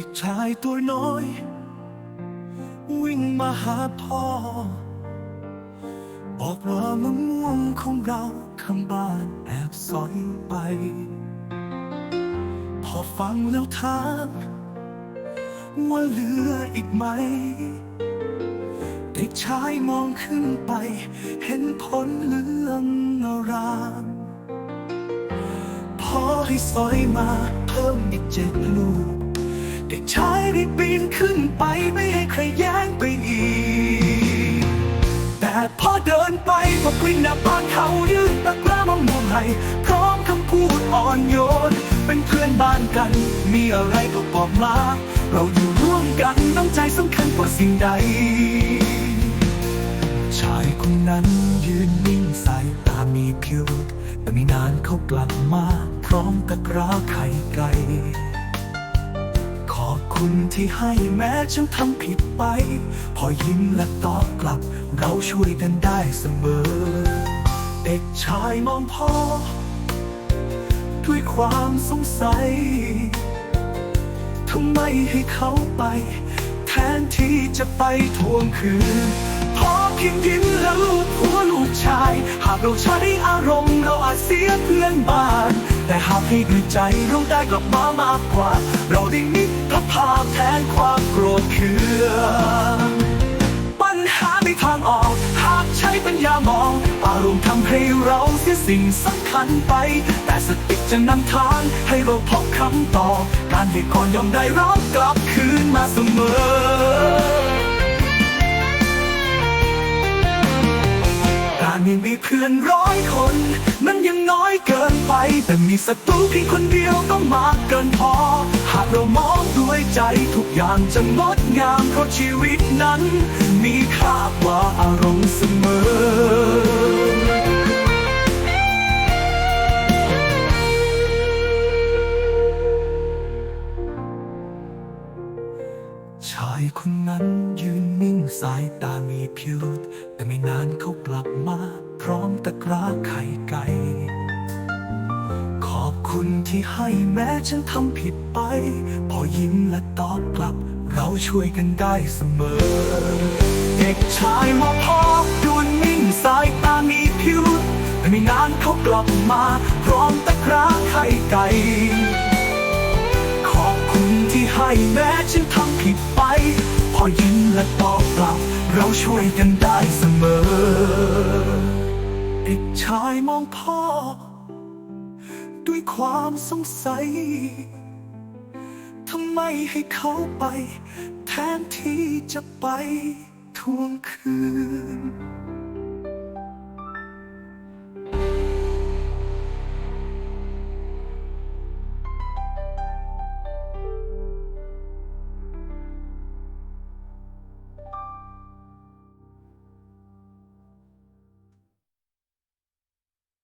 ด็กชายตัวน้อย วิ่งมาหาพ่อ บอกว่ามะม่วงของเราข้างบ้านแอบสอยไป พอฟังแล้วถามว่าเหลืออีกไหม เด็กชายมองขึ้นไป เห็นผลเหลืองอารามพอให้สอยมาเพิ่มอีกเจ็ดลูก เด็กชายได้ปีนขึ้นไปไม่ให้ใครแย่งไปอีก แต่พอเดินไปก็กลิ้งหน้าบ้านเขายืนตะกร้ามะม่วงให้พร้อมคำพูดอ่อนโยน เป็นเพื่อนบ้านกัน มีอะไรก็บอกมาเราอยู่ร่วมกันน้ำใจสำคัญกว่าสิ่งใด ชายคนนั้นยืนนิ่งสายตามีพิรุษแต่ไม่นานเขากลับมา พร้อมตะกร้าไข่ไก่ คุณที่ให้แม้ฉันทำผิดไป พอยิ้มและตอบกลับ เราช่วยกันได้เสมอ เด็กชายมองพ่อ ด้วยความสงสัยทำไมให้เขาไป แทนที่จะไปทวงคืน เพียงยิ้มแล้วลูกหัวลูกชาย หากเราใช้อารมณ์เราอาจเสียเพื่อนบ้าน แต่หากให้ด้วยใจเราได้กลับมามากกว่า เราได้มิตรภาพแทนความโกรธเคืองปัญหาไม่ทางออก หากใช้ปัญญามอง อารมณ์ทำให้เราเสียสิ่งสำคัญไป แต่สติจะนำทางให้เราพบคำตอบการให้ก่อนยอมได้รับกลับคืนมาเสมอ เพื่อนร้อยคน มันยังน้อยเกินไป แต่มีศัตรูเพียงคนเดียวก็มากเกินพอ หากเรามองด้วยใจทุกอย่างจะงดงามเพราะชีวิตนั้น มีค่ากว่าอารมณ์เสมอชายคนนั้นยืน สายตามีพิรุษแต่ไม่นานเขากลับมา พร้อมตะกร้าไข่ไก่ ขอบคุณที่ให้แม้ฉันทำผิดไป พอยิ้มและตอบกลับ เราช่วยกันได้เสมอ เด็กชายมองพ่อดูนิ่งสายตามีพิรุษแต่ไม่นานเขากลับมา พร้อมตะกร้าไข่ไก่ขอบคุณที่ให้แม้ฉันทำผิดไป อยิ้มและตอบกลับ เราช่วยกันได้เสมอ เด็กชายมองพ่อ ด้วยความสงสัยทำไมให้เขาไป แทนที่จะไปทวงคืน